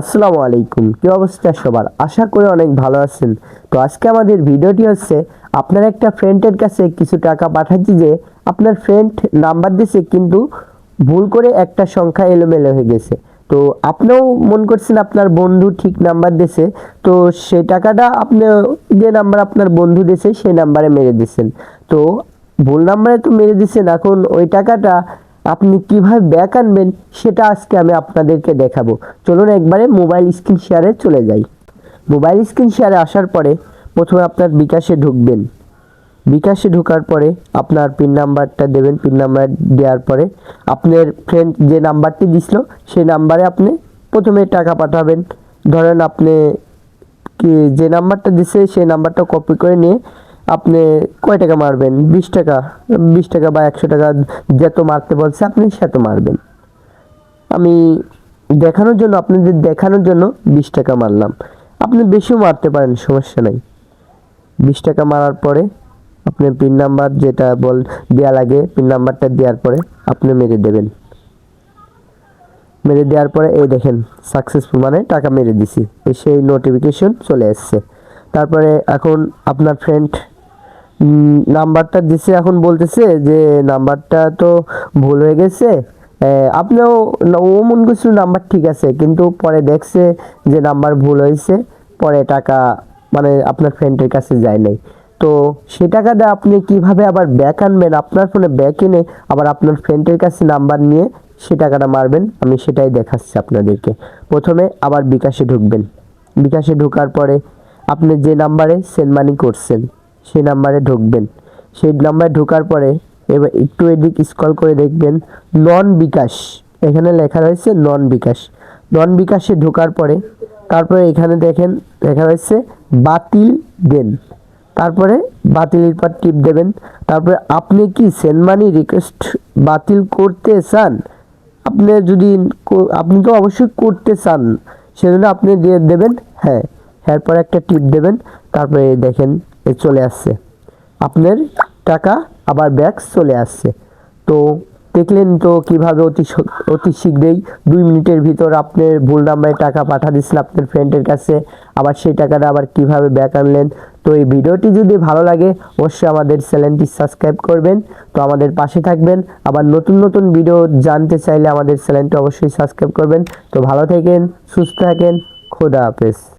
আসসালামু আলাইকুম। কি অবস্থা সবার? আশা করি অনেক ভালো আছেন। তো আজকে আমাদের ভিডিওটি হচ্ছে, আপনার একটা ফ্রেন্ডের কাছে কিছু টাকা পাঠাচ্ছি যে আপনার ফ্রেন্ড নাম্বার দিয়েছে কিন্তু ভুল করে একটা সংখ্যা এলোমেলো হয়ে গেছে। তো আপনিও মন করছেন আপনার বন্ধু ঠিক নাম্বার দিয়েছে তো সেই টাকাটা আপনি যে নাম্বার আপনার বন্ধু দিছে সেই নাম্বারে মেরে দিছেন। তো ভুল নাম্বারে তো মেরে দিছেন, এখন ওই টাকাটা আপনি কীভাবে ব্যাক আনবেন সেটা আজকে আমি আপনাদেরকে দেখাবো। চলুন একবারে মোবাইল স্ক্রিন শেয়ারে চলে যাই। মোবাইল স্ক্রিন শেয়ারে আসার পরে প্রথমে আপনার বিকাশে ঢুকবেন। বিকাশে ঢোকার পরে আপনার পিন নাম্বারটা দেবেন। পিন নাম্বার দেওয়ার পরে আপনার ফ্রেন্ড যে নাম্বারটি দিছিল, সেই নাম্বারে আপনি প্রথমে টাকা পাঠাবেন। ধরেন আপনি কি যে নাম্বারটা দিছে, সেই নাম্বারটা কপি করে নিয়ে আপনি কয় টাকা মারবেন? বিশ টাকা? বিশ টাকা বা একশো টাকা যত মারতে বলছে, আপনি সেত মারবেন। আমি দেখানোর জন্য, আপনাদের দেখানোর জন্য বিশ টাকা মারলাম। আপনি বেশিও মারতে পারেন, সমস্যা নাই। বিশ টাকা মারার পরে আপনার পিন নাম্বার যেটা বল দেওয়া লাগে, পিন নাম্বারটা দেওয়ার পরে আপনি মেরে দেবেন। মেরে দেওয়ার পরে, এই দেখেন সাকসেসফুল মানে টাকা মেরে দিছি। সেই নোটিফিকেশন চলে এসছে। তারপরে এখন আপনার ফ্রেন্ড নাম্বারটা দিছে, এখন বলতেছে যে নাম্বারটা তো ভুল হয়ে গেছে। আপনিও ও মন করছিল নাম্বার ঠিক আছে, কিন্তু পরে দেখছে যে নাম্বার ভুল হয়েছে, পরে টাকা মানে আপনার ফ্রেন্ডের কাছে যায় নাই। তো সে টাকাটা আপনি কীভাবে আবার ব্যাক আনবেন? আপনার ফোনে ব্যাক এনে আবার আপনার ফ্রেন্ডের কাছে নাম্বার নিয়ে সে টাকাটা মারবেন, আমি সেটাই দেখাচ্ছি আপনাদেরকে। প্রথমে আবার বিকাশে ঢুকবেন। বিকাশে ঢোকার পরে আপনি যে নাম্বারে সেন্ড মানি করছেন সেই নাম্বারে ঢুকবেন। সেই নাম্বারে ঢোকার পরে এবার একটু এদিক স্ক্রল করে দেখবেন নন বিকাশ। এখানে লেখা রয়েছে নন বিকাশ। নন বিকাশে ঢোকার পরে তারপরে এখানে দেখেন, লেখা রয়েছে বাতিল দেন। তারপরে বাতিলের পর টিপ দেবেন। তারপরে আপনি কি সেন্ড মানি রিকোয়েস্ট বাতিল করতে চান? আপনি যদি আপনি তো অবশ্যই করতে চান, সেজন্য আপনি দিয়ে দেবেন হ্যাঁ। এরপর একটা টিপ দেবেন। তারপরে দেখেন চলে আসছে। আপনার টাকা আবার ব্যাক চলে আসছে। তো দেখলেন তো কীভাবে অতি অতি শীঘ্রই দুই মিনিটের ভিতর আপনার ভুল নাম্বারে টাকা পাঠা দিচ্ছেন আপনার ফ্রেন্ডের কাছে, আবার সেই টাকাটা আবার কীভাবে ব্যাক আনলেন? তো এই ভিডিওটি যদি ভালো লাগে, অবশ্যই আমাদের চ্যানেলটি সাবস্ক্রাইব করবেন। তো আমাদের পাশে থাকবেন। আবার নতুন নতুন ভিডিও জানতে চাইলে আমাদের চ্যানেলটি অবশ্যই সাবস্ক্রাইব করবেন। তো ভালো থাকেন, সুস্থ থাকেন, খোদা হাফেজ।